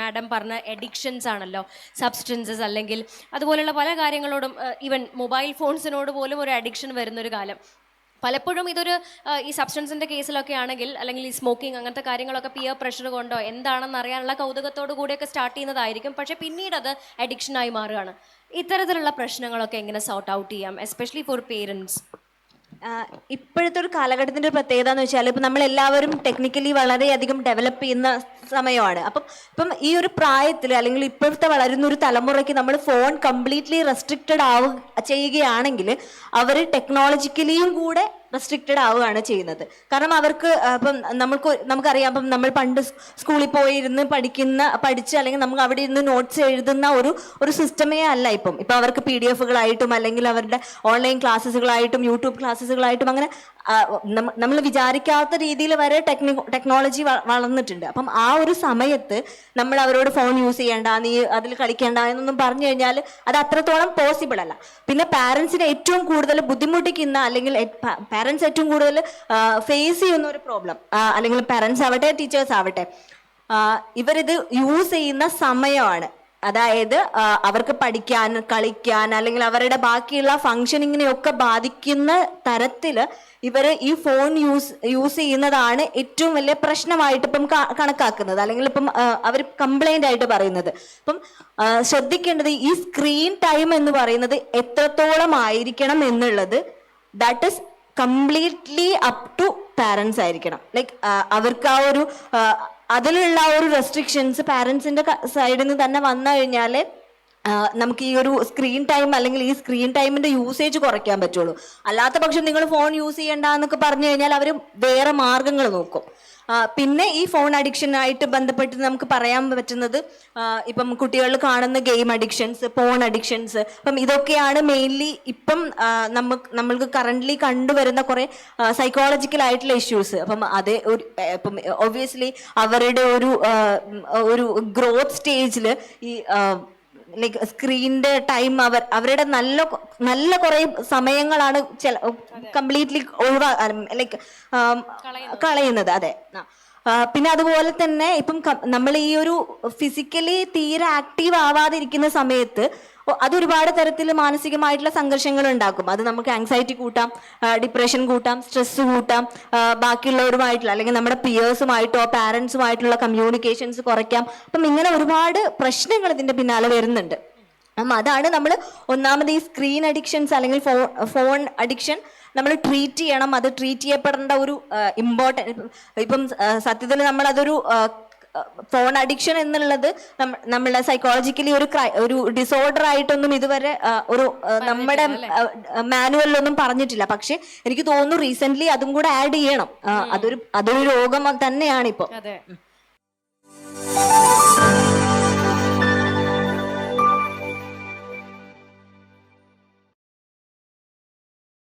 Madam പറഞ്ഞ എഡിക്ഷൻസ് ആണല്ലോ. Substances അല്ലെങ്കിൽ അതുപോലെയുള്ള പല കാര്യങ്ങളോടും ഈവൻ മൊബൈൽ ഫോൺസിനോട് പോലും ഒരു അഡിക്ഷൻ വരുന്നൊരു കാലം. പലപ്പോഴും ഇതൊരു ഈ സബ്സ്റ്റൻസിന്റെ കേസിലൊക്കെ ആണെങ്കിൽ അല്ലെങ്കിൽ ഈ സ്മോക്കിംഗ് അങ്ങനത്തെ കാര്യങ്ങളൊക്കെ പിയർ പ്രഷർ കൊണ്ടോ എന്താണെന്ന് അറിയാനുള്ള കൗതുകത്തോടു കൂടിയൊക്കെ സ്റ്റാർട്ട് ചെയ്യുന്നതായിരിക്കും. പക്ഷേ പിന്നീട് അത് അഡിക്ഷനായി മാറുകയാണ്. ഇത്തരത്തിലുള്ള പ്രശ്നങ്ങളൊക്കെ എങ്ങനെ സോർട്ട് ഔട്ട് ചെയ്യാം എസ്പെഷ്യലി ഫോർ പേരൻസ് ഇപ്പോഴത്തെ ഒരു കാലഘട്ടത്തിന്റെ ഒരു പ്രത്യേകത എന്ന് വെച്ചാൽ ഇപ്പം നമ്മൾ എല്ലാവരും ടെക്നിക്കലി വളരെയധികം ഡെവലപ്പ് ചെയ്യുന്ന സമയമാണ്. അപ്പം ഇപ്പം ഈ ഒരു പ്രായത്തിൽ അല്ലെങ്കിൽ ഇപ്പോഴത്തെ വളരുന്ന ഒരു തലമുറയ്ക്ക് നമ്മൾ ഫോൺ കംപ്ലീറ്റ്ലി റെസ്ട്രിക്റ്റഡ് ആവുക ചെയ്യുകയാണെങ്കിൽ അവർ ടെക്നോളജിക്കലിയും കൂടെ റെസ്ട്രിക്റ്റഡ് ആവുകയാണ് ചെയ്യുന്നത്. കാരണം അവർക്ക് ഇപ്പം നമുക്ക് നമുക്കറിയാം ഇപ്പം നമ്മൾ പണ്ട് സ്കൂളിൽ പോയിരുന്ന് പഠിക്കുന്ന പഠിച്ച് അല്ലെങ്കിൽ നമുക്ക് അവിടെ ഇരുന്ന് നോട്ട്സ് എഴുതുന്ന ഒരു ഒരു സിസ്റ്റമേ അല്ല ഇപ്പം. ഇപ്പം അവർക്ക് പി ഡി എഫുകളായിട്ടും അല്ലെങ്കിൽ അവരുടെ ഓൺലൈൻ ക്ലാസ്സുകളായിട്ടും യൂട്യൂബ് ക്ലാസ്സുകളായിട്ടും അങ്ങനെ നമ്മൾ വിചാരിക്കാത്ത രീതിയിൽ വരെ ടെക്നി ടെക്നോളജി വളർന്നിട്ടുണ്ട്. അപ്പം ആ ഒരു സമയത്ത് നമ്മൾ അവരോട് ഫോൺ യൂസ് ചെയ്യേണ്ട നീ അതിൽ കളിക്കേണ്ട എന്നൊന്നും പറഞ്ഞു കഴിഞ്ഞാൽ അത് അത്രത്തോളം പോസിബിൾ അല്ല. പിന്നെ പാരൻസിനെ ഏറ്റവും കൂടുതൽ ബുദ്ധിമുട്ടിക്കുന്ന അല്ലെങ്കിൽ പാരൻസ് ഏറ്റവും കൂടുതൽ ഫേസ് ചെയ്യുന്ന ഒരു പ്രോബ്ലം അല്ലെങ്കിൽ പാരൻസ് ആവട്ടെ ടീച്ചേഴ്സ് ആവട്ടെ ഇവരിത് യൂസ് ചെയ്യുന്ന സമയമാണ്. അതായത് അവർക്ക് പഠിക്കാൻ കളിക്കാൻ അല്ലെങ്കിൽ അവരുടെ ബാക്കിയുള്ള ഫങ്ഷനിങ്ങിനെയൊക്കെ ബാധിക്കുന്ന തരത്തിൽ ഇവർ ഈ ഫോൺ യൂസ് യൂസ് ചെയ്യുന്നതാണ് ഏറ്റവും വലിയ പ്രശ്നമായിട്ട് ഇപ്പം കണക്കാക്കുന്നത്. അല്ലെങ്കിൽ ഇപ്പം അവർ കംപ്ലൈന്റ് ആയിട്ട് പറയുന്നത്. അപ്പം ശ്രദ്ധിക്കേണ്ടത് ഈ സ്ക്രീൻ ടൈം എന്ന് പറയുന്നത് എത്രത്തോളം ആയിരിക്കണം എന്നുള്ളത് that is completely up to parents ആയിരിക്കണം. ലൈക്ക് അവർക്ക് ആ ഒരു അതിലുള്ള ആ ഒരു റെസ്ട്രിക്ഷൻസ് പാരൻസിന്റെ സൈഡിൽ നിന്ന് തന്നെ വന്നു കഴിഞ്ഞാൽ നമുക്ക് ഈ ഒരു സ്ക്രീൻ ടൈം അല്ലെങ്കിൽ ഈ സ്ക്രീൻ ടൈമിന്റെ യൂസേജ് കുറയ്ക്കാൻ പറ്റുള്ളൂ. അല്ലാത്ത പക്ഷം നിങ്ങൾ ഫോൺ യൂസ് ചെയ്യണ്ട എന്നൊക്കെ പറഞ്ഞു കഴിഞ്ഞാൽ അവർ വേറെ മാർഗങ്ങൾ നോക്കും. പിന്നെ ഈ ഫോൺ അഡിക്ഷൻ ആയിട്ട് ബന്ധപ്പെട്ട് നമുക്ക് പറയാൻ പറ്റുന്നത് ഇപ്പം കുട്ടികളിൽ കാണുന്ന ഗെയിം അഡിക്ഷൻസ് ഫോൺ അഡിക്ഷൻസ് അപ്പം ഇതൊക്കെയാണ് മെയിൻലി ഇപ്പം നമുക്ക് നമ്മൾക്ക് കറന്റ്ലി കണ്ടുവരുന്ന കുറേ സൈക്കോളജിക്കൽ ആയിട്ടുള്ള ഇഷ്യൂസ് അപ്പം അത് ഒരു ഇപ്പം ഒബ്വിയസ്ലി അവരുടെ ഒരു ഒരു ഗ്രോത്ത് സ്റ്റേജിൽ ഈ ലൈക്ക് സ്ക്രീനിന്റെ ടൈം അവർ അവരുടെ നല്ല നല്ല കുറെ സമയങ്ങളാണ് ചില കംപ്ലീറ്റ്ലി ഒഴിവാ ലൈക്ക് കളയുന്നത്. അതെ. പിന്നെ അതുപോലെ തന്നെ ഇപ്പം നമ്മൾ ഈ ഒരു ഫിസിക്കലി തീരെ ആക്റ്റീവ് ആവാതിരിക്കുന്ന സമയത്ത് ഒ- അതൊരുപാട് തരത്തിൽ മാനസികമായിട്ടുള്ള സംഘർഷങ്ങൾ ഉണ്ടാക്കും അത് നമുക്ക് ആങ്സൈറ്റി കൂട്ടാം ഡിപ്രഷൻ കൂട്ടാം സ്ട്രെസ് കൂട്ടാം ബാക്കിയുള്ളവരുമായിട്ടുള്ള അല്ലെങ്കിൽ നമ്മുടെ പിയേഴ്സുമായിട്ടോ പാരൻസുമായിട്ടുള്ള കമ്മ്യൂണിക്കേഷൻസ് കുറയ്ക്കാം. അപ്പം ഇങ്ങനെ ഒരുപാട് പ്രശ്നങ്ങൾ ഇതിന്റെ പിന്നാലെ വരുന്നുണ്ട്. അപ്പം അതാണ് നമ്മൾ ഒന്നാമത് ഈ സ്ക്രീൻ അഡിക്ഷൻസ് അല്ലെങ്കിൽ ഫോൺ ഫോൺ അഡിക്ഷൻ നമ്മൾ ട്രീറ്റ് ചെയ്യണം. അത് ട്രീറ്റ് ചെയ്യപ്പെടേണ്ട ഒരു ഇമ്പോർട്ടൻ ഇപ്പം സത്യത്തിൽ നമ്മളതൊരു ഫോൺ അഡിക്ഷൻ എന്നുള്ളത് നമ്മ- നമ്മളെ സൈക്കോളജിക്കലി ഒരു ക്രൈ ഒരു ഡിസോർഡർ ആയിട്ടൊന്നും ഇതുവരെ ഒരു നമ്മുടെ മാനുവലിലൊന്നും പറഞ്ഞിട്ടില്ല. പക്ഷെ എനിക്ക് തോന്നുന്നു റീസെന്റ് അതും കൂടെ ആഡ് ചെയ്യണം. അതൊരു അതൊരു രോഗം തന്നെയാണ് ഇപ്പോൾ അതെ.